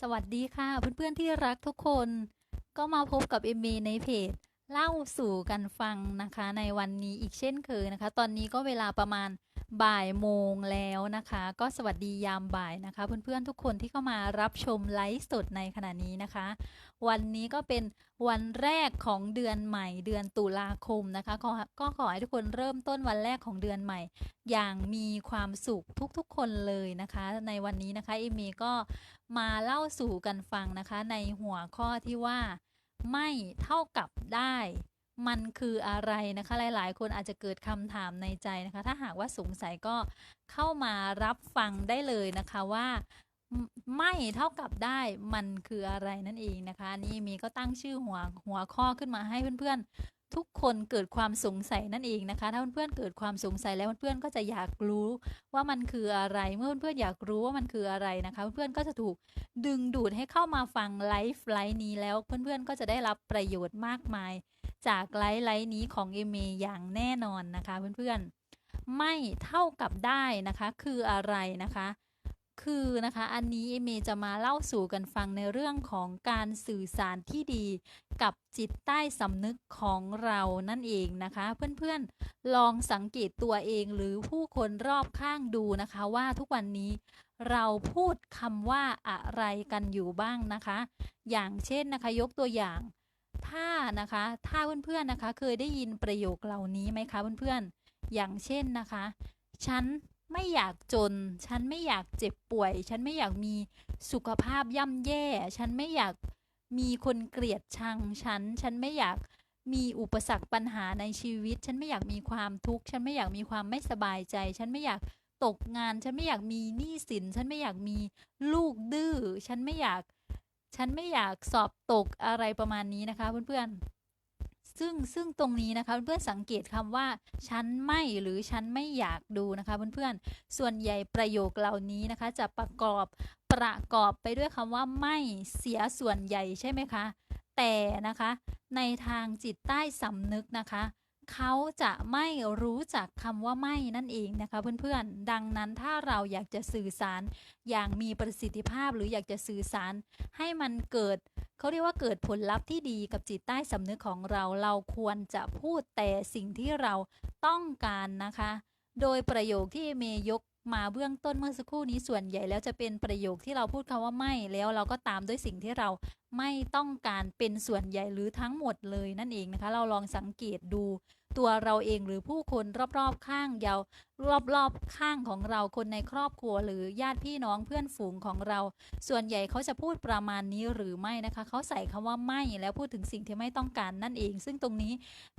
สวัสดีค่ะเพื่อนๆที่รักทุกคนก็มาพบกับเอมมีในเพจ เล่าสู่กันฟังนะคะ ในวันนี้อีกเช่นเคยนะคะ ตอนนี้ก็เวลาประมาณ บ่ายโมงแล้วนะคะ ก็สวัสดียามบ่ายนะคะ เพื่อนๆทุกคนที่เข้ามารับชมไลฟ์สดในขณะนี้นะคะ วันนี้ก็เป็นวันแรกของเดือนใหม่เดือนตุลาคมนะคะก็ก็ขอให้ทุกคนเริ่มต้นวันแรกของเดือนใหม่ อย่างมีความสุขทุกๆคนเลยนะคะ ในวันนี้นะคะเอมมีก็มาเล่าสู่กันฟังนะคะ ในหัวข้อที่ว่า ไม่เท่ากับได้ มันคืออะไรนะคะ หลาย ๆ คนอาจจะเกิดคำถามในใจนะคะ ถ้าหากว่าสงสัยก็เข้ามารับฟังได้เลยนะคะว่าไม่เท่ากับได้มันคืออะไรนั่นเองนะคะนนี่มีก็ตั้งชื่อหัวหัวข้อขึ้นมาให้เพื่อนๆ ทุกคนเกิดความสงสัยนั่นเองนะคะ ถ้าเพื่อนๆเกิดความสงสัยแล้วเพื่อนๆก็จะอยากรู้ว่ามันคืออะไรเมื่อเพื่อนๆอยากรู้ว่ามันคืออะไรนะคะ เพื่อนๆก็จะถูกดึงดูดให้เข้ามาฟังไลฟ์ไลฟ์นี้แล้วเพื่อนๆก็จะได้รับประโยชน์มากมาย จากไลฟ์ไลฟ์นี้ของเอเมอย่างแน่นอนนะคะเพื่อนๆ ไม่เท่ากับได้นะคะคืออะไรนะคะ คือนะคะอันนี้เอเมจะมาเล่าสู่กันฟังในเรื่องของการสื่อสารที่ดีกับจิตใต้สำนึกของเรานั่นเองนะคะ เพื่อนๆ ลองสังเกตตัวเองหรือผู้คนรอบข้างดูนะคะว่าทุกวันนี้เราพูดคำว่าอะไรกันอยู่บ้างนะคะ อย่างเช่นนะคะยกตัวอย่าง ถ้านะคะ ถ้าเพื่อนๆนะคะ เคยได้ยินประโยคเหล่านี้ไหมคะเพื่อนๆ อย่างเช่นนะคะ ฉันไม่อยากจน ฉันไม่อยากเจ็บป่วย ฉันไม่อยากมีสุขภาพย่ำแย่ ฉันไม่อยากมีคนเกลียดชังฉัน ฉันไม่อยากมีอุปสรรคปัญหาในชีวิต ฉันไม่อยากมีความทุกข์ ฉันไม่อยากมีความไม่สบายใจ ฉันไม่อยากตกงาน ฉันไม่อยากมีหนี้สิน ฉันไม่อยากมีลูกดื้อ ฉันไม่อยาก ฉันไม่อยากสอบตกอะไรประมาณนี้นะคะเพื่อนๆ ซึ่งซึ่งตรงนี้นะคะเพื่อนๆสังเกตคำว่า ฉันไม่หรือฉันไม่อยากดูนะคะเพื่อนๆ ส่วนใหญ่ประโยคเหล่านี้นะคะ จะประกอบประกอบไปด้วยคำว่าไม่เสียส่วนใหญ่ใช่ไหมคะ แต่นะคะในทางจิตใต้สำนึกนะคะ เขาจะไม่รู้จักคำว่าไม่นั่นเองนะคะเพื่อนๆ ดังนั้นถ้าเราอยากจะสื่อสารอย่างมีประสิทธิภาพหรืออยากจะสื่อสาร ให้มันเกิดเขาเรียกว่าเกิดผลลัพธ์ที่ดีกับจิตใต้สำนึกของเราเราควรจะพูดแต่สิ่งที่เราต้องการนะคะ โดยประโยคที่เมย์ยก มาเบื้องต้นเมื่อสักครู่นี้ส่วนใหญ่แล้วจะเป็นประโยคที่เราพูดคำว่าไม่ แล้วเราก็ตามด้วยสิ่งที่เราไม่ต้องการเป็นส่วนใหญ่หรือทั้งหมดเลยนั่นเองนะคะ เราลองสังเกตดูตัวเราเองหรือผู้คนรอบๆข้างยาวรอบๆข้างของเราคนในครอบครัวหรือญาติพี่น้องเพื่อนฝูงของเรา ส่วนใหญ่เขาจะพูดประมาณนี้หรือไม่นะคะ เขาใส่คำว่าไม่แล้วพูดถึงสิ่งที่ไม่ต้องการนั่นเอง ซึ่งตรงนี้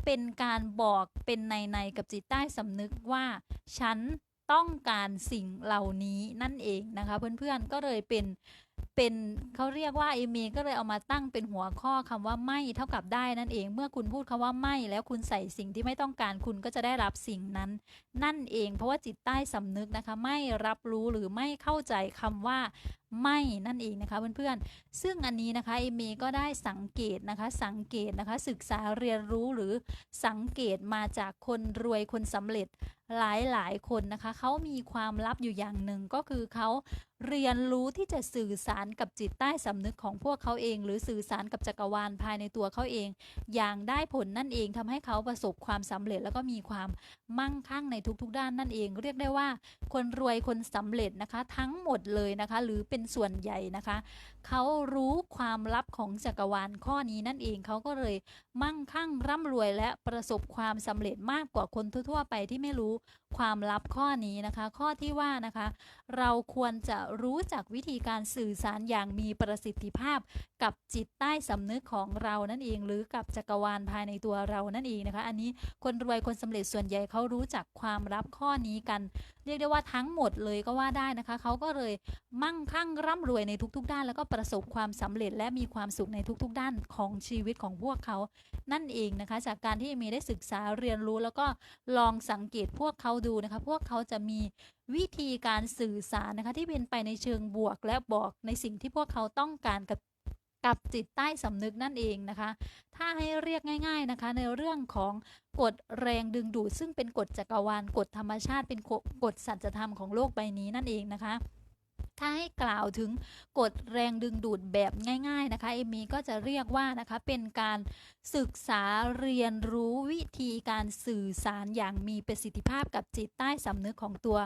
เป็นการบอกเป็นในในกับจิตใต้สำนึกว่า ฉัน ต้องการสิ่งเหล่านี้นั่นเองนะคะเพื่อนๆก็เลยเป็นเป็นเขาเรียกว่าเอเมก็เลยเอามาตั้งเป็นหัวข้อคำว่าไม่เท่ากับได้นั่นเอง เมื่อคุณพูดคำว่าไม่แล้วคุณใส่สิ่งที่ไม่ต้องการคุณก็จะได้รับสิ่งนั้น นั่นเอง เพราะว่าจิตใต้สำนึกนะคะ ไม่รับรู้หรือไม่เข้าใจคำว่าไม่นั่นเองนะคะเพื่อนๆ ซึ่งอันนี้นะคะเอเมก็ได้สังเกตนะคะสังเกตนะคะศึกษาเรียนรู้หรือสังเกตมาจากคนรวยคนสำเร็จ หลายหลายคนนะคะ เขามีความลับอยู่อย่างหนึ่งก็คือเขาเรียนรู้ที่จะสื่อสารกับจิตใต้สำนึกของพวกเขาเอง หรือสื่อสารกับจักรวาลภายในตัวเขาเอง อย่างได้ผลนั่นเองทำให้เขาประสบความสำเร็จ แล้วก็มีความมั่งคั่งในทุกๆ ด้านนั่นเอง เรียกได้ว่า คนรวยคนสำเร็จนะคะ ทั้งหมดเลยนะคะ หรือเป็นส่วนใหญ่นะคะ เขารู้ความลับของจักรวาลข้อนี้นั่นเองเขาก็เลยมั่งคั่งร่ำรวยและประสบความสำเร็จมากกว่าคนทั่วๆไปที่ไม่รู้ความลับข้อนี้นะคะ ข้อที่ว่านะคะ เราควรจะรู้จักวิธีการสื่อสารอย่างมีประสิทธิภาพกับจิตใต้สำนึกของเรานั่นเอง หรือกับจักรวาลภายในตัวเรานั่นเองนะคะ อันนี้คนรวยคนสำเร็จส่วนใหญ่เขารู้จักความลับข้อนี้กัน เรียกได้ว่าทั้งหมดเลยก็ว่าได้นะคะเขาก็เลยมั่งคั่งร่ำรวยในทุก ๆ ด้านแล้วก็ประสบความสำเร็จและมีความสุขในทุกๆ ด้านของชีวิตของพวกเขา นั่นเองนะคะ จากการที่เมได้ศึกษาเรียนรู้แล้วก็ลองสังเกตพวกเขาดูนะคะ พวกเขาจะมีวิธีการสื่อสารนะคะ ที่เป็นไปในเชิงบวกและบอกในสิ่งที่พวกเขาต้องการกับกับจิตใต้สำนึกนั่นเองนะคะ ถ้าให้เรียกง่าย ๆนะคะ ในเรื่องของกฎแรงดึงดูดซึ่งเป็นกฎจักรวาลกฎธรรมชาติเป็นกฎสัจธรรมของโลกใบนี้นั่นเองนะคะ ถ้าให้กล่าวถึงกฎแรงดึงดูดแบบง่าย ๆนะคะเอมี่ก็จะเรียกว่านะคะเป็นการศึกษาเรียนรู้วิธีการสื่อสารอย่างมีประสิทธิภาพกับจิตใต้สำนึกของตัว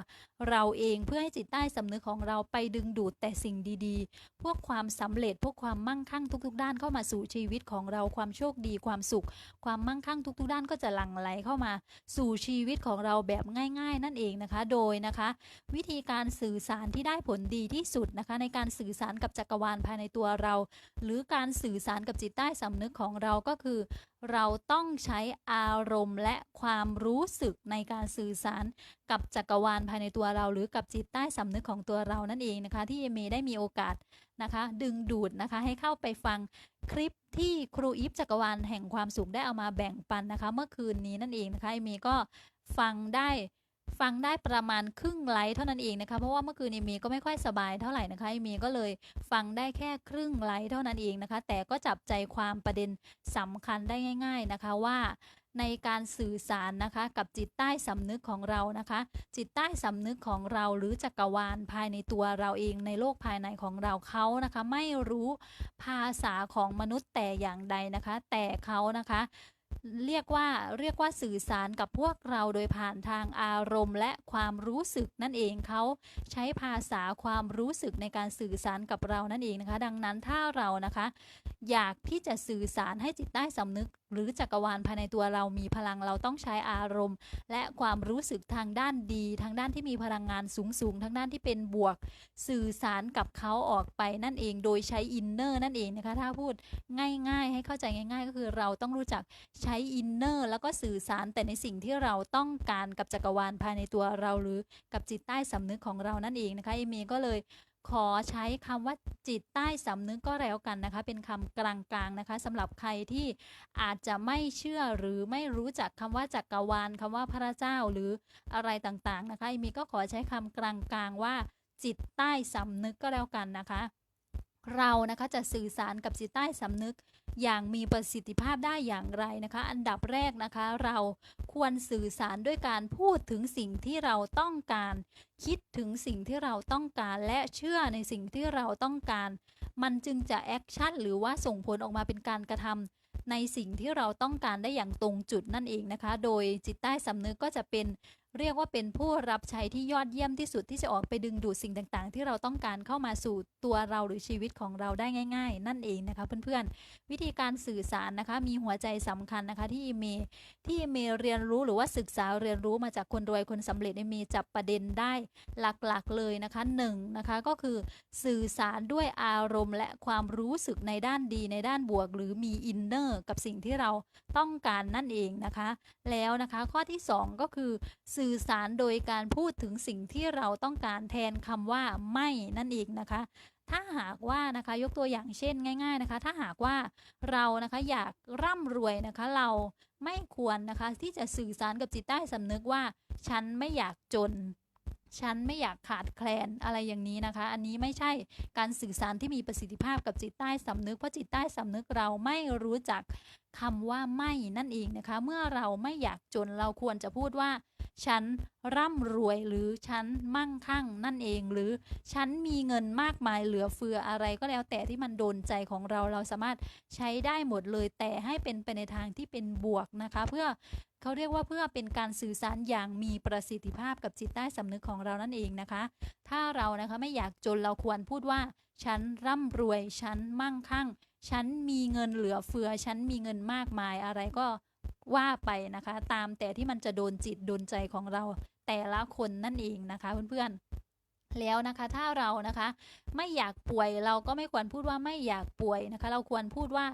เราเองเพื่อให้จิตใต้สำนึกของเราไปดึงดูดแต่สิ่งดีๆ พวกความสำเร็จพวกความมั่งคั่งทุก ๆ ด้านเข้ามาสู่ชีวิตของเราความโชคดีความสุข ความมั่งคั่งทุก ๆ ด้านก็จะหลั่งไหลเข้ามาสู่ชีวิตของเราแบบง่าย ๆ นั่นเองนะคะ โดยนะคะ วิธีการสื่อสารที่ได้ผลดีที่สุดนะคะ ในการสื่อสารกับจักรวาลภายในตัวเรา หรือการสื่อสารกับจิตใต้สำนึกของเราก็คือ เราต้องใช้อารมณ์และความรู้สึกในการสื่อสารกับจักรวาลภายในตัวเรา หรือกับจิตใต้สำนึกของตัวเรานั่นเองนะคะ ที่เอเมได้มีโอกาสนะคะ ดึงดูดนะคะให้เข้าไปฟังคลิปที่ครูอีฟจักรวาลแห่งความสุขได้เอามาแบ่งปันนะคะ เมื่อคืนนี้นั่นเองนะคะเอเมก็ฟังได้ ฟังได้ประมาณครึ่งไลฟ์เท่านั้นเองนะคะ เพราะว่าเมื่อคืนเอเมก็ไม่ค่อยสบายเท่าไหร่นะคะเอเมก็เลยฟังได้แค่ครึ่งไลฟ์เท่านั้นเองนะคะ แต่ก็จับใจความประเด็นสำคัญได้ง่าย ๆนะคะว่าในการสื่อสารนะคะกับจิตใต้สำนึกของเรานะคะ จิตใต้สำนึกของเราหรือจักรวาลภายในตัวเราเองในโลกภายในของเราเขานะคะ ไม่รู้ภาษาของมนุษย์แต่อย่างใดนะคะ แต่เขานะคะ เรียกว่าเรียกว่าสื่อสารกับพวกเราโดยผ่านทางอารมณ์ และความรู้สึกนั่นเองเขาใช้ภาษาความรู้สึกในการสื่อสารกับเรานั่นเองนะคะ ดังนั้นถ้าเรานะคะ อยากที่จะสื่อสารให้จิตใต้สำนึก หรือจักรวาลภายในตัวเรามีพลังเราต้องใช้อารมณ์ และความรู้สึกทางด้านดี ทางด้านที่มีพลังงานสูงๆทางด้านที่เป็นบวก สื่อสารกับเขาออกไปนั่นเอง โดยใช้อินเนอร์นั่นเองนะคะถ้าพูดง่าย ๆ ให้เข้าใจง่าย ๆ ก็คือเราต้องรู้จักใช้อินเนอร์แล้วก็สื่อสารแต่ในสิ่งที่เราต้องการกับจักรวาลภายในตัวเราหรือกับจิตใต้สำนึกของเรานั่นเองนะคะเอเมก็เลยขอใช้คำว่าจิตใต้สำนึกก็แล้วกันนะคะ เป็นคำกลางๆนะคะสำหรับใครที่อาจจะไม่เชื่อหรือไม่รู้จักคำว่าจักรวาลคำว่าพระเจ้าหรืออะไรต่างๆนะคะเอมีก็ขอใช้คำกลางๆว่า จิตใต้สำนึกก็แล้วกันนะคะ เรานะคะจะสื่อสารกับจิตใต้สำนึก อย่างมีประสิทธิภาพได้อย่างไรนะคะ อันดับแรกนะคะ เราควรสื่อสารด้วยการพูดถึงสิ่งที่เราต้องการ คิดถึงสิ่งที่เราต้องการและเชื่อในสิ่งที่เราต้องการ มันจึงจะแอคชั่นหรือว่าส่งผลออกมาเป็นการกระทำในสิ่งที่เราต้องการได้อย่างตรงจุดนั่นเองนะคะ โดยจิตใต้สำนึกก็จะเป็นเรียกว่าเป็นผู้รับใช้ที่ยอดเยี่ยมที่สุดที่จะออกไปดึงดูดสิ่งต่างๆ ที่เราต้องการเข้ามาสู่ตัวเราหรือชีวิตของเราได้ง่าย ๆ นั่นเองนะคะเพื่อนๆ วิธีการสื่อสารนะคะมีหัวใจสำคัญนะคะที่เมที่เมเรียนรู้หรือว่าศึกษาเรียนรู้มาจากคนรวยคนสำเร็จเมจับประเด็นได้หลักๆเลยนะคะหนึ่งนะคะก็คือสื่อสารด้วยอารมณ์ และความรู้สึกในด้านดีในด้านบวก หรือมีอินเนอร์กับสิ่งที่เราต้องการนั่นเองนะคะแล้วนะคะข้อที่ 2 ก็คือสื่อสารโดยการพูดถึงสิ่งที่เราต้องการแทนคำว่าไม่นั่นเองนะคะ ถ้าหากว่านะคะยกตัวอย่างเช่นง่าย ๆนะคะ ถ้าหากว่าเรานะคะอยากร่ำรวยนะคะ เราไม่ควรนะคะที่จะสื่อสารกับจิตใต้สำนึกว่า ฉันไม่อยากจนฉันไม่อยากขาดแคลนอะไรอย่างนี้นะคะ อันนี้ไม่ใช่การสื่อสารที่มีประสิทธิภาพกับจิตใต้สำนึก เพราะจิตใต้สำนึกเราไม่รู้จักคำว่าไม่นั่นเองนะคะ เมื่อเราไม่อยากจนเราควรจะพูดว่า ฉันร่ำรวยหรือฉันมั่งคั่งนั่นเอง หรือฉันมีเงินมากมายเหลือเฟืออะไรก็แล้วแต่ที่มันโดนใจของเราเราสามารถใช้ได้หมดเลยแต่ให้เป็นไปในทางที่เป็นบวกนะคะ เพื่อเขาเรียกว่าเพื่อเป็นการสื่อสารอย่างมีประสิทธิภาพกับจิตใต้สำนึกของเรานั่นเองนะคะ ถ้าเรานะคะไม่อยากจนเราควรพูดว่า ฉันร่ำรวย ฉันมั่งคั่ง ฉันมีเงินเหลือเฟือ ฉันมีเงินมากมายอะไรก็ ว่าไปนะคะ ตามแต่ที่มันจะโดนจิตโดนใจของเราแต่ละคนนั่นเองนะคะเพื่อนๆแล้วนะคะถ้าเรานะคะ ไม่อยากป่วยเราก็ไม่ควรพูดว่าไม่อยากป่วยนะคะ เราควรพูดว่า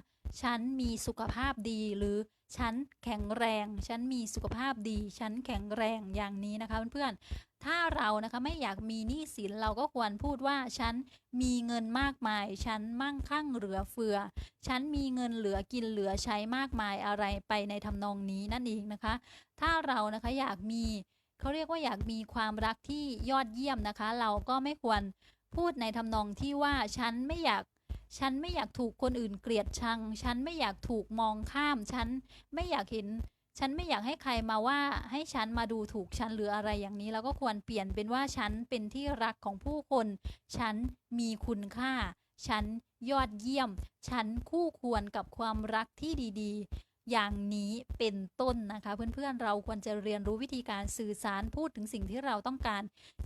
ฉันมีสุขภาพดีหรือฉันแข็งแรง ฉันมีสุขภาพดี ฉันแข็งแรงอย่างนี้นะคะเพื่อนๆ ถ้าเรานะคะไม่อยากมีหนี้สินเราก็ควรพูดว่าฉันมีเงินมากมาย ฉันมั่งคั่งเหลือเฟือ ฉันมีเงินเหลือกินเหลือใช้มากมายอะไรไปในทำนองนี้นั่นเองนะคะ ถ้าเรานะคะอยากมีเขาเรียกว่าอยากมีความรักที่ยอดเยี่ยมนะคะ เราก็ไม่ควรพูดในทำนองที่ว่าฉันไม่อยากฉันไม่อยากถูกคนอื่นเกลียดชัง ฉันไม่อยากถูกมองข้าม ฉันไม่อยากเห็น ฉันไม่อยากให้ใครมาว่าให้ฉันมาดูถูกฉันหรืออะไรอย่างนี้เราก็ควรเปลี่ยนเป็นว่าฉันเป็นที่รักของผู้คน ฉันมีคุณค่า ฉันยอดเยี่ยม ฉันคู่ควรกับความรักที่ดีๆ อย่างนี้เป็นต้นนะคะ เพื่อนๆเราควรจะเรียนรู้วิธีการสื่อสารพูดถึงสิ่งที่เราต้องการ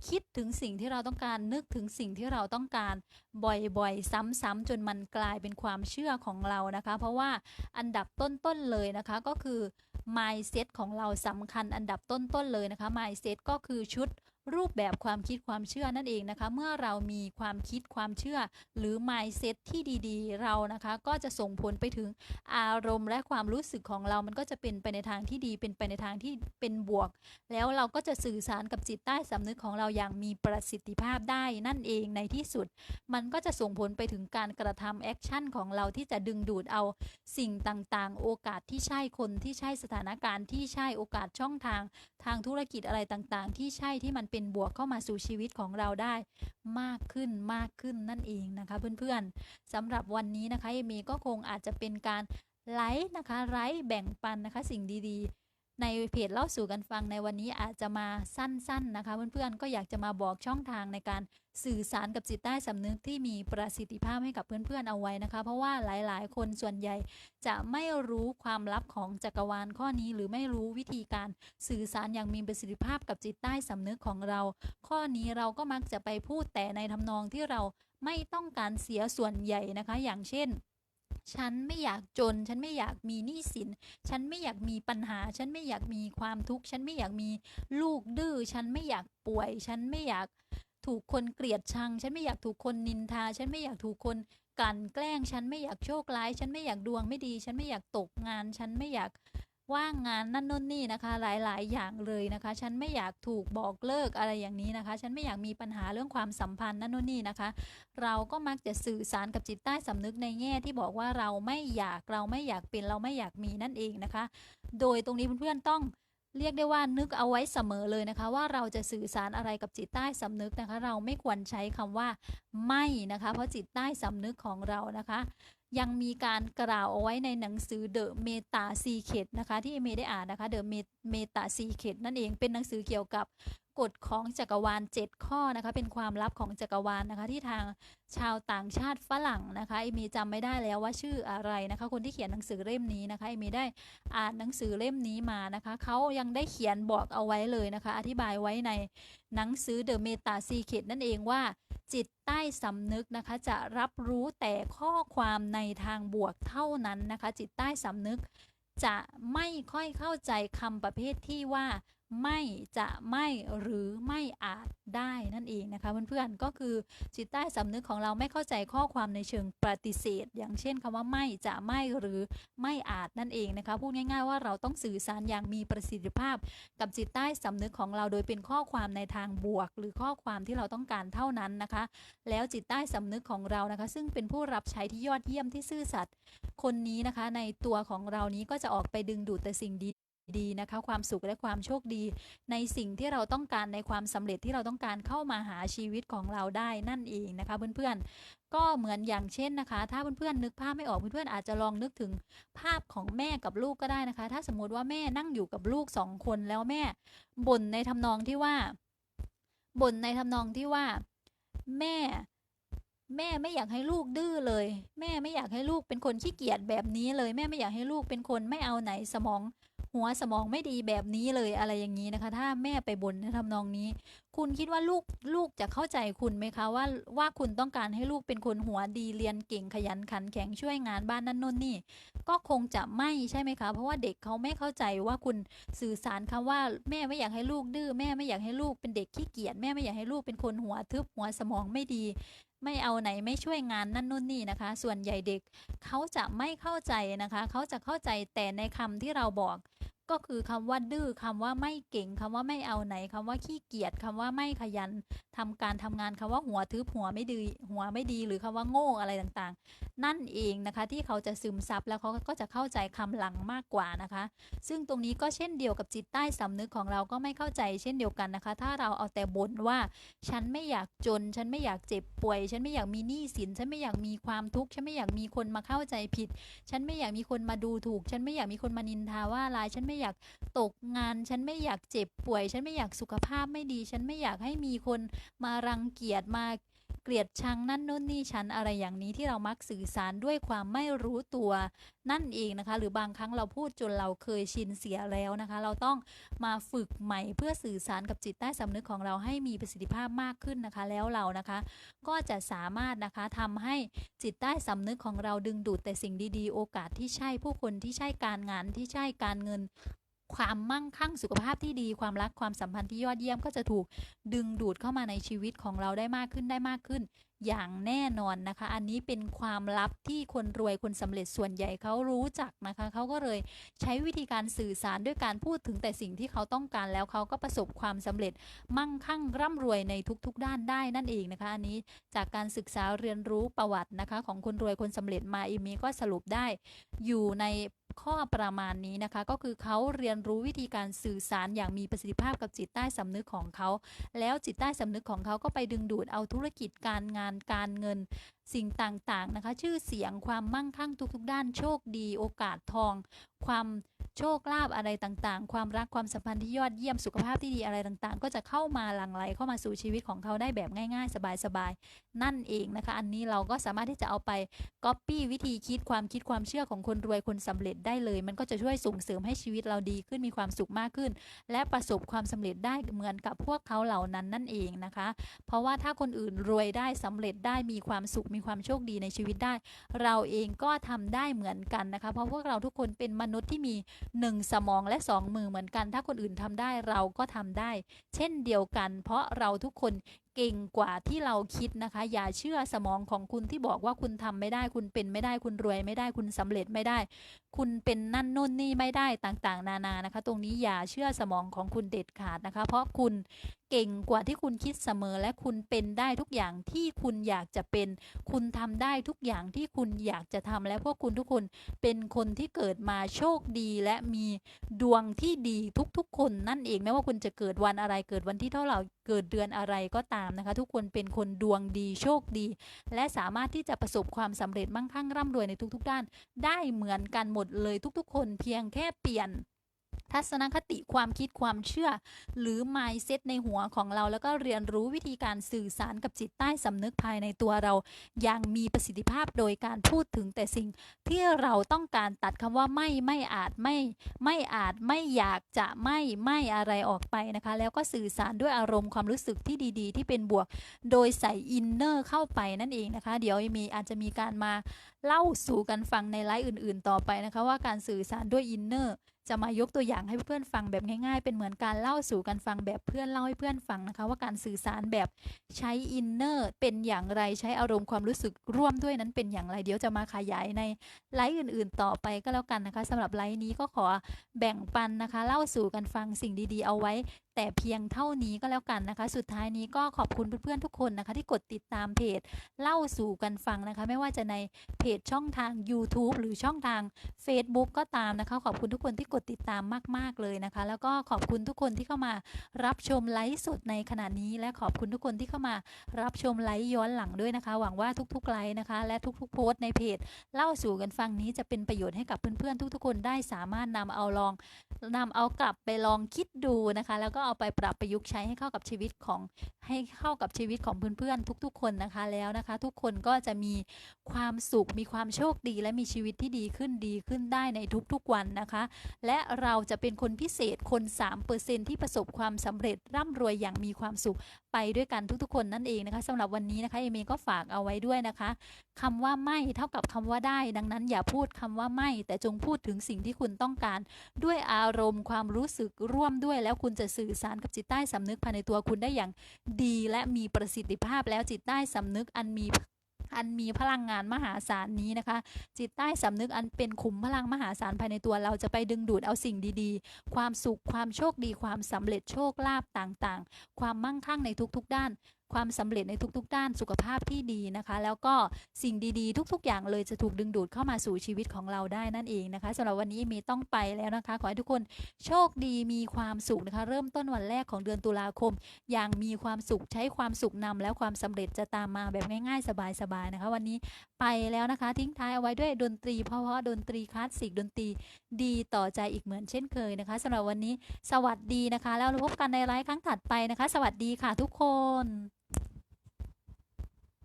คิดถึงสิ่งที่เราต้องการนึกถึงสิ่งที่เราต้องการ บ่อยๆ ซ้ำๆจนมันกลายเป็นความเชื่อของเรานะคะ เพราะว่าอันดับต้นๆเลยนะคะก็คือ mindset ของเราสำคัญอันดับต้นๆเลยนะคะ mindset ก็คือชุด รูปแบบความคิดความเชื่อนั่นเองนะคะ เมื่อเรามีความคิดความเชื่อ หรือ mindset ที่ดีๆ เรานะคะ ก็จะส่งผลไปถึงอารมณ์และความรู้สึกของเรามันก็จะเป็นไปในทางที่ดีเป็นไปในทางที่เป็นบวก แล้วเราก็จะสื่อสารกับจิตใต้สำนึกของเราอย่างมีประสิทธิภาพได้นั่นเองในที่สุด มันก็จะส่งผลไปถึงการกระทำแอคชั่นของเราที่จะดึงดูดเอาสิ่งต่างๆ โอกาสที่ใช่คนที่ใช่สถานการณ์ที่ใช่โอกาสช่องทางทางธุรกิจอะไรต่างๆ ที่ใช่ที่มันเป็นบวกเข้ามาสู่ชีวิตของเราได้มากขึ้นมากขึ้นนั่นเองนะคะ เพื่อนๆสำหรับวันนี้นะคะเอมีก็คงอาจจะเป็นการไลฟ์นะคะไลฟ์แบ่งปันนะคะสิ่งดีๆ ในเพจเล่าสู่กันฟังในวันนี้อาจจะมาสั้นๆนะคะ เพื่อนๆก็อยากจะมาบอกช่องทางในการสื่อสารกับจิตใต้สำนึกที่มีประสิทธิภาพให้กับเพื่อนๆเอาไว้นะคะ เพราะว่าหลายๆ คนส่วนใหญ่จะไม่รู้ความลับของจักรวาลข้อนี้ หรือไม่รู้วิธีการสื่อสารอย่างมีประสิทธิภาพกับจิตใต้สำนึกของเรา ข้อนี้เราก็มักจะไปพูดแต่ในทำนองที่เราไม่ต้องการเสียส่วนใหญ่นะคะ อย่างเช่น ฉันไม่อยากจน ฉันไม่อยากมีหนี้สิน ฉันไม่อยากมีปัญหา ฉันไม่อยากมีความทุกข์ ฉันไม่อยากมีลูกดื้อ ฉันไม่อยากป่วย ฉันไม่อยากถูกคนเกลียดชัง ฉันไม่อยากถูกคนนินทา ฉันไม่อยากถูกคนกลั่นแกล้ง ฉันไม่อยากโชคร้าย ฉันไม่อยากดวงไม่ดี ฉันไม่อยากตกงาน ฉันไม่อยาก ว่างงานนั่นนู่นนี่นะคะ หลายๆ อย่างเลยนะคะ ฉันไม่อยากถูกบอกเลิกอะไรอย่างนี้นะคะ ฉันไม่อยากมีปัญหาเรื่องความสัมพันธ์นั่นนู่นนี่นะคะ เราก็มักจะสื่อสารกับจิตใต้สำนึกในแง่ที่บอกว่าเราไม่อยากเราไม่อยากเป็นเราไม่อยากมีนั่นเองนะคะ โดยตรงนี้เพื่อนๆต้องเรียกได้ว่านึกเอาไว้เสมอเลยนะคะ ว่าเราจะสื่อสารอะไรกับจิตใต้สำนึกนะคะ เราไม่ควรใช้คำว่าไม่นะคะ เพราะจิตใต้สำนึกของเรานะคะ ยังมีการกล่าวเอาไว้ในหนังสือเดอะเมตาซีเคดนะคะที่เมย์ได้อ่านนะคะเดอะเมตาซีเคดนั่นเองเป็นหนังสือเกี่ยวกับ กฎของจักรวาล 7 ข้อนะคะเป็นความลับของจักรวาลนะคะที่ทางชาวต่างชาติฝรั่งนะคะเอมีจำไม่ได้แล้วว่าชื่ออะไรนะคะคนที่เขียนหนังสือเล่มนี้นะคะเอมีได้อ่านหนังสือเล่มนี้มานะคะเขายังได้เขียนบอกเอาไว้เลยนะคะอธิบายไว้ในหนังสือ The Meta Secret นั่นเองว่าจิตใต้สำนึกนะคะจะรับรู้แต่ข้อความในทางบวกเท่านั้นนะคะจิตใต้สำนึกจะไม่ค่อยเข้าใจคำประเภทที่ว่า ไม่จะไม่หรือไม่อาจได้นั่นเองนะคะเพื่อนๆก็คือจิตใต้สำนึกของเราไม่เข้าใจข้อความในเชิงปฏิเสธ อย่างเช่นคำว่าไม่จะไม่หรือไม่อาจนั่นเองนะคะพูดง่าย ๆ ว่าเราต้องสื่อสารอย่างมีประสิทธิภาพ กับจิตใต้สำนึกของเราโดยเป็นข้อความในทางบวก หรือข้อความที่เราต้องการเท่านั้นนะคะ แล้วจิตใต้สำนึกของเรานะคะ ซึ่งเป็นผู้รับใช้ที่ยอดเยี่ยมที่ซื่อสัตย์คนนี้นะคะ ในตัวของเรานี้ก็จะออกไปดึงดูดแต่สิ่งดี ดีนะคะ ความสุขและความโชคดี ในสิ่งที่เราต้องการในความสำเร็จที่เราต้องการเข้ามาหาชีวิตของเราได้นั่นเองนะคะ เพื่อนๆ ก็เหมือนอย่างเช่นนะคะ ถ้าเพื่อนๆนึกภาพไม่ออกเพื่อนๆอาจจะลองนึกถึงภาพของแม่กับลูกก็ได้นะคะ ถ้าสมมติว่าแม่นั่งอยู่กับลูกสองคนแล้วแม่บ่นในทำนองที่ว่าบ่นในทำนองที่ว่าแม่แม่ไม่อยากให้ลูกดื้อเลย แม่ไม่อยากให้ลูกเป็นคนขี้เกียจแบบนี้เลย แม่ไม่อยากให้ลูกเป็นคนไม่เอาไหนสมอง หัวสมองไม่ดีแบบนี้เลยอะไรอย่างนี้นะคะ ถ้าแม่ไปบ่นในทำนองนี้ คุณคิดว่าลูกลูกจะเข้าใจคุณไหมคะว่าว่าคุณต้องการให้ลูกเป็นคนหัวดีเรียนเก่งขยันขันแข็งช่วยงานบ้านนั่นน่นนี่ ก็คงจะไม่ใช่ไหมคะ เพราะว่าเด็กเขาไม่เข้าใจว่าคุณสื่อสารคำว่าแม่ไม่อยากให้ลูกดื้อแม่ไม่อยากให้ลูกเป็นเด็กขี้เกียจแม่ไม่อยากให้ลูกเป็นคนหัวทึบหัวสมองไม่ดี ไม่เอาไหนไม่ช่วยงานนั่นนู่นนี่นะคะ ส่วนใหญ่เด็กเขาจะไม่เข้าใจนะคะ เขาจะเข้าใจแต่ในคำที่เราบอก ก็คือคำว่าดื้อคำว่าไม่เก่งคำว่าไม่เอาไหนคำว่าขี้เกียจคำว่าไม่ขยันทำการทำงานคำว่าหัวทึบหัวไม่ดี หัวไม่ดีหรือคำว่าโง่อะไรต่างๆ นั่นเองนะคะที่เขาจะซึมซับแล้วเขาก็จะเข้าใจคำหลังมากกว่านะคะ ซึ่งตรงนี้ก็เช่นเดียวกับจิตใต้สำนึกของเราก็ไม่เข้าใจเช่นเดียวกันนะคะ ถ้าเราเอาแต่บ่นว่า ฉันไม่อยากจน ฉันไม่อยากเจ็บป่วย ฉันไม่อยากมีหนี้สิน ฉันไม่อยากมีความทุกข์ฉันไม่อยากมีคนมาเข้าใจผิด ฉันไม่อยากมีคนมาดูถูก ฉันไม่อยากมีคนมานินทาว่าร้ายฉันไม่อยากตกงาน ฉันไม่อยากเจ็บป่วย ฉันไม่อยากสุขภาพไม่ดี ฉันไม่อยากให้มีคนมารังเกียจมา เกลียดชังนั่นนู่นนี่ฉันอะไรอย่างนี้ที่เรามักสื่อสารด้วยความไม่รู้ตัวนั่นเองนะคะ หรือบางครั้งเราพูดจนเราเคยชินเสียแล้วนะคะ เราต้องมาฝึกใหม่เพื่อสื่อสารกับจิตใต้สำนึกของเราให้มีประสิทธิภาพมากขึ้นนะคะ แล้วเรานะคะ ก็จะสามารถนะคะทำให้จิตใต้สำนึกของเราดึงดูดแต่สิ่งดีๆ โอกาสที่ใช่ผู้คนที่ใช่การงานที่ใช่การเงิน ความมั่งคั่งสุขภาพที่ดีความรักความสัมพันธ์ที่ยอดเยี่ยมก็จะถูกดึงดูดเข้ามาในชีวิตของเราได้มากขึ้นได้มากขึ้น อย่างแน่นอนนะคะ อันนี้เป็นความลับที่คนรวยคนสำเร็จส่วนใหญ่เขารู้จักนะคะ เขาก็เลยใช้วิธีการสื่อสารด้วยการพูดถึงแต่สิ่งที่เขาต้องการแล้วเขาก็ประสบความสำเร็จมั่งคั่งร่ำรวยในทุกๆ ด้านได้นั่นเองนะคะ อันนี้จากการศึกษาเรียนรู้ประวัตินะคะ ของคนรวยคนสำเร็จมาอีมีก็สรุปได้อยู่ในข้อประมาณนี้นะคะ ก็คือเขาเรียนรู้วิธีการสื่อสารอย่างมีประสิทธิภาพกับจิตใต้สำนึกของเขา แล้วจิตใต้สำนึกของเขาก็ไปดึงดูดเอาธุรกิจการงานการเงิน สิ่งต่างๆนะคะ ชื่อเสียงความมั่งคั่งทุกๆ ด้านโชคดี โอกาสทอง ความโชคลาภอะไรต่างๆ ความรักความสัมพันธ์ที่ยอดเยี่ยมสุขภาพที่ดีอะไรต่างๆ ก็จะเข้ามาหลั่งไหลเข้ามาสู่ชีวิตของเขาได้แบบง่ายๆ สบายๆ นั่นเองนะคะ อันนี้เราก็สามารถที่จะเอาไปก๊อปปี้วิธีคิดความคิดความเชื่อของคนรวยคนสำเร็จได้เลย มันก็จะช่วยส่งเสริมให้ชีวิตเราดีขึ้นมีความสุขมากขึ้น และประสบความสำเร็จได้เหมือนกับพวกเขาเหล่านั้นนั่นเองนะคะ เพราะว่าถ้าคนอื่นรวยได้สำเร็จได้มีความสุขมีความโชคดีในชีวิตได้ เราเองก็ทำได้เหมือนกันนะคะ เพราะพวกเราทุกคนเป็นมนุษย์ที่มี 1 สมองและ 2 มือเหมือนกัน ถ้าคนอื่นทำได้เราก็ทำได้ เช่นเดียวกัน เพราะเราทุกคนเก่งกว่าที่เราคิดนะคะ อย่าเชื่อสมองของคุณที่บอกว่าคุณทำไม่ได้ คุณเป็นไม่ได้คุณรวยไม่ได้คุณสำเร็จไม่ได้ คุณเป็นนั่นนู่นนี่ไม่ได้ต่างๆ นานานะคะ ตรงนี้อย่าเชื่อสมองของคุณเด็ดขาดนะคะ เพราะคุณเก่งกว่าที่คุณคิดเสมอและคุณเป็นได้ทุกอย่างที่คุณอยากจะเป็น คุณทำได้ทุกอย่างที่คุณอยากจะทำและพวกคุณทุกคนเป็นคนที่เกิดมาโชคดีและมีดวงที่ดีทุกๆ คนนั่นเองไม่ว่าคุณจะเกิดวันอะไรเกิดวันที่เท่าไหร่ เกิดเดือนอะไรก็ตามนะคะ ทุกคนเป็นคนดวงดีโชคดี และสามารถที่จะประสบความสำเร็จมั่งคั่งร่ำรวยในทุกๆ ด้าน ได้เหมือนกันหมดเลยทุกๆ คนเพียงแค่เปลี่ยน ทัศนคติความคิดความเชื่อ หรือ mindset ในหัวของเรา แล้วก็เรียนรู้วิธีการสื่อสารกับจิตใต้สำนึกภายในตัวเรา อย่างมีประสิทธิภาพโดยการพูดถึงแต่สิ่งที่เราต้องการตัดคำว่าไม่ไม่อาจไม่ไม่อาจไม่อยากจะไม่ไม่อะไรออกไปนะคะ แล้วก็สื่อสารด้วยอารมณ์ความรู้สึกที่ดีๆ ที่เป็นบวก โดยใส่อินเนอร์เข้าไปนั่นเองนะคะ เดี๋ยวมีอาจจะมีการมาเล่าสู่กันฟังในไลฟ์อื่น ๆ ต่อไปนะคะ ว่าการสื่อสารด้วยอินเนอร์ จะมายกตัวอย่างให้เพื่อนฟังแบบง่ายๆ เป็นเหมือนการเล่าสู่กันฟังแบบเพื่อนเล่าให้เพื่อนฟังนะคะ ว่าการสื่อสารแบบใช้อินเนอร์เป็นอย่างไรใช้อารมณ์ความรู้สึกร่วมด้วยนั้นเป็นอย่างไรเดี๋ยวจะมาขยายในไลฟ์อื่นๆ ต่อไปก็แล้วกันนะคะสำหรับไลฟ์นี้ก็ขอแบ่งปันนะคะ เล่าสู่กันฟังสิ่งดีๆ เอาไว้แต่เพียงเท่านี้ก็แล้วกันนะคะ สุดท้ายนี้ก็ขอบคุณเพื่อนๆทุกคนนะคะ ที่กดติดตามเพจเล่าสู่กันฟังนะคะ ไม่ว่าจะในเพจช่องทาง YouTube หรือช่องทาง Facebook ก็ตามนะคะ ขอบคุณทุกคนที่กดติดตามมาก ๆเลยนะคะ แล้วก็ขอบคุณทุกคนที่เข้ามารับชมไลฟ์สดในขณะนี้และขอบคุณทุกคนที่เข้ามารับชมไลฟ์ย้อนหลังด้วยนะคะ หวังว่าทุกๆไลฟ์นะคะ และทุกๆโพสต์ในเพจเล่าสู่กันฟังนี้จะเป็นประโยชน์ให้กับเพื่อนๆทุกๆคนได้สามารถนำเอาลองนำเอากลับไปลองคิดดูนะคะ แล้วก็็เอาไปปรับประยุกต์ใช้ให้เข้ากับชีวิตของให้เข้ากับชีวิตของเพื่อนๆทุก ๆ คนนะคะแล้วนะคะ ทุกคนก็จะมีความสุขมีความโชคดี และมีชีวิตที่ดีขึ้นดีขึ้นได้ในทุกๆวันนะคะ และเราจะเป็นคนพิเศษคน3%ที่ประสบความสำเร็จร่ำรวยอย่างมีความสุขไปด้วยกันทุกๆ คนนั่นเองนะคะสำหรับวันนี้นะคะเอเมก็ฝากเอาไว้ด้วยนะคะคำว่าไม่เท่ากับคำว่าได้ ดังนั้นอย่าพูดคำว่าไม่ แต่จงพูดถึงสิ่งที่คุณต้องการ ด้วยอารมณ์ความรู้สึกร่วมด้วยแล้วคุณจะสื่อสารกับจิตใต้สำนึกภายในตัวคุณได้อย่างดีและมีประสิทธิภาพแล้วจิตใต้สำนึกอันมีอันมีพลังงานมหาศาลนี้นะคะ จิตใต้สำนึกอันเป็นขุมพลังมหาศาลภายในตัวเราจะไปดึงดูดเอาสิ่งดีๆ ความสุขความโชคดีความสำเร็จโชคลาภต่างๆ ความมั่งคั่งในทุกๆด้าน ความสำเร็จในทุกๆ ด้านสุขภาพที่ดีนะคะ แล้วก็สิ่งดีๆ ทุก ๆ อย่างเลยจะถูกดึงดูดเข้ามาสู่ชีวิตของเราได้นั่นเองนะคะสำหรับวันนี้มีต้องไปแล้วนะคะ ขอให้ทุกคนโชคดีมีความสุขนะคะ เริ่มต้นวันแรกของเดือนตุลาคม อย่างมีความสุขใช้ความสุขนำแล้วความสำเร็จจะตามมาแบบง่ายๆ สบายๆนะคะ วันนี้ไปแล้วนะคะ ทิ้งท้ายเอาไว้ด้วยดนตรีเพราะๆดนตรีคลาสสิกดนตรีดีต่อใจอีกเหมือนเช่นเคยนะคะสำหรับวันนี้สวัสดีนะคะ แล้วพบกันในไลฟ์ครั้งถัดไปนะคะ สวัสดีค่ะทุกคน